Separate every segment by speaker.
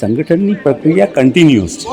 Speaker 1: સંગઠનની પ્રક્રિયા કન્ટિન્યુઅસ છે.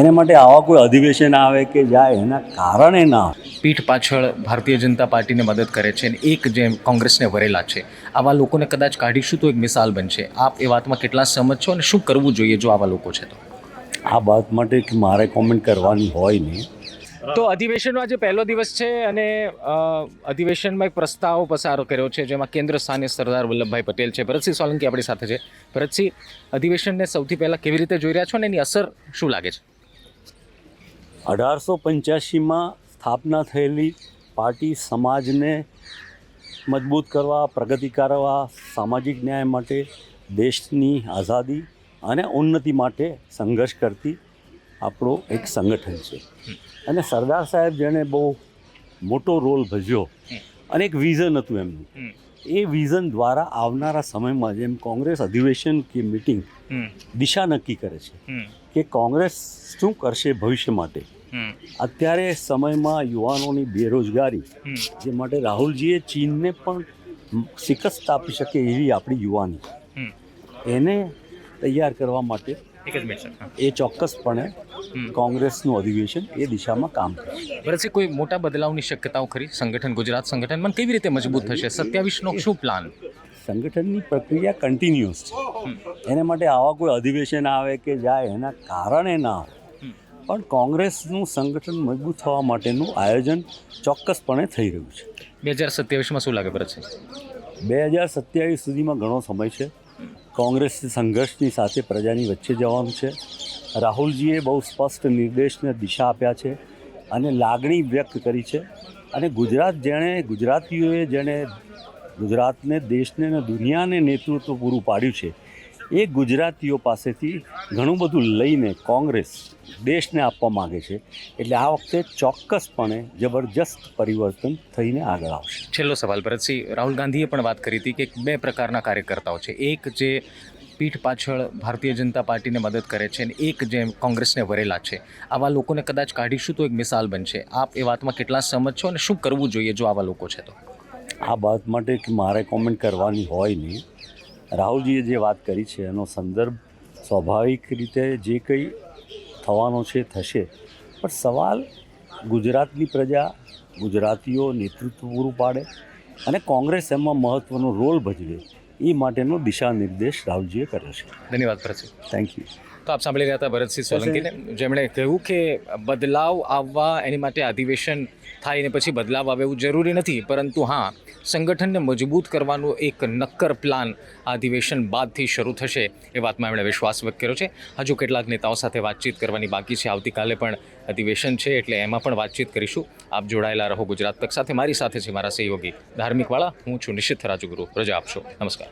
Speaker 1: એના માટે આવા કોઈ અધિવેશન આવે કે જાય એના કારણે ના
Speaker 2: પીઠ પાછળ ભારતીય જનતા પાર્ટીને મદદ કરે છે અને એક જે કોંગ્રેસને વરેલા છે. આવા લોકોને કદાચ કાઢીશું તો એક મિસાલ બનશે. આપ એ વાતમાં કેટલા સહમત છો અને શું કરવું જોઈએ જો આવા લોકો છે તો?
Speaker 1: આ વાત માટે મારે કોમેન્ટ કરવાની હોય નહીં
Speaker 2: તો અધિવેશનનો આજે પહેલો દિવસ છે અને અધિવેશનમાં એક પ્રસ્તાવ પસાર કર્યો છે, જેમાં કેન્દ્ર સ્થાને સરદાર વલ્લભભાઈ પટેલ છે. ભરતસિંહ સોલંકી આપણી સાથે છે. ભરતસિંહ, અધિવેશનને સૌથી પહેલાં કેવી રીતે જોઈ રહ્યા છો અને એની અસર શું લાગે છે?
Speaker 1: અઢારસો પંચ્યાસીમાં સ્થાપના થયેલી પાર્ટી સમાજને મજબૂત કરવા, પ્રગતિ કરવા સામાજિક ન્યાય માટે દેશની આઝાદી અને ઉન્નતિ માટે સંઘર્ષ કરતી આપણો એક સંગઠન છે. અને સરદાર સાહેબ જેણે બહુ મોટો રોલ ભજ્યો અને એક વિઝન હતું એમનું. એ વિઝન દ્વારા આવનારા સમયમાં જેમ કોંગ્રેસ અધિવેશન કે મિટિંગ દિશા નક્કી કરે છે કે કોંગ્રેસ શું કરશે ભવિષ્ય માટે? અત્યારે સમયમાં યુવાનોની બેરોજગારી જે માટે રાહુલજીએ ચીનને પણ શિકસ્ત આપી શકે એવી આપણી યુવાની. એને તૈયાર કરવા માટે એ ચોક્કસપણે કોંગ્રેસનું અધિવેશન એ દિશામાં કામ
Speaker 2: ભરતસિંહ કોઈ મોટા બદલાવની શક્યતાઓ ખરી? સંગઠન ગુજરાત સંગઠનમાં કેવી રીતે મજબૂત થશે? સત્યાવીસનો શું પ્લાન
Speaker 1: સંગઠનની પ્રક્રિયા કન્ટિન્યુઅસ છે. એના માટે આવા કોઈ અધિવેશન આવે કે જાય એના કારણે ના આવે પણ કોંગ્રેસનું સંગઠન મજબૂત થવા માટેનું આયોજન ચોક્કસપણે થઈ રહ્યું છે.
Speaker 2: બે હજાર સત્યાવીસમાં શું લાગે ભરતસિંહ
Speaker 1: બે હજાર સત્યાવીસ સુધીમાં ઘણો સમય છે. કોંગ્રેસ સંઘર્ષની સાથે પ્રજાની વચ્ચે જવાનું છે. રાહુલજીએ બહુ સ્પષ્ટ નિર્દેશને દિશા આપ્યા છે અને લાગણી વ્યક્ત કરી છે. અને ગુજરાત જેણે, ગુજરાતીઓએ જેણે ગુજરાતને, દેશને અને દુનિયાને નેતૃત્વ પૂરું પાડ્યું છે, એ ગુજરાતીઓ પાસેથી ઘણું બધું લઈને કોંગ્રેસ દેશને આપવા માગે છે. એટલે આ વખતે ચોક્કસપણે જબરજસ્ત પરિવર્તન થઈને આગળ આવશે.
Speaker 2: છેલ્લો સવાલ ભરતસિંહ, રાહુલ ગાંધીએ પણ વાત કરી હતી કે બે પ્રકારના કાર્યકર્તાઓ છે. એક જે પીઠ પાછળ ભારતીય જનતા પાર્ટીને મદદ કરે છે અને એક જે કોંગ્રેસને વરેલા છે, આવા લોકોને કદાચ કાઢીશું તો એક મિસાલ બનશે. આપ એ વાતમાં કેટલા સહમત છો અને શું કરવું જોઈએ જો આવા લોકો છે તો?
Speaker 1: આ વાત માટે મારે કોમેન્ટ કરવાની હોય નહીં. રાહુલજીએ જે વાત કરી છે, એનો સંદર્ભ સ્વાભાવિક રીતે જે કંઈ થવાનો છે થશે. પણ સવાલ ગુજરાતની પ્રજા, ગુજરાતીઓ નેતૃત્વ પૂરું પાડે અને કોંગ્રેસ એમાં મહત્ત્વનો રોલ ભજવે. એ માટેનો દિશા નિર્દેશ રાહુલજીએ કર્યો છે.
Speaker 2: ધન્યવાદ ભરતસિંહ
Speaker 1: થેન્ક યુ
Speaker 2: તો આપ સાંભળી રહ્યા હતા ભરતસિંહ સોલંકીને. જેમણે કહ્યું કે બદલાવ આવવા એની માટે અધિવેશન થાય ને પછી બદલાવ આવે એવું જરૂરી નથી પરંતુ હા સંગઠનને મજબૂત કરવાનું એક નક્કર પ્લાન આ અધિવેશન બાદથી શરૂ થશે એ વાતમાં એમણે વિશ્વાસ વ્યક્ત કર્યો છે. હજુ કેટલાક નેતાઓ સાથે વાતચીત કરવાની બાકી છે. આવતીકાલે પણ અધિવેશન છે એટલે એમાં પણ વાતચીત કરીશું. આપ જોડાયેલા રહો ગુજરાત તક સાથે. મારી સાથે છે મારા સહયોગી ધાર્મિકવાળા. હું છું નિશ્ચિત રાજુગુરુ. રજા આપશો. નમસ્કાર.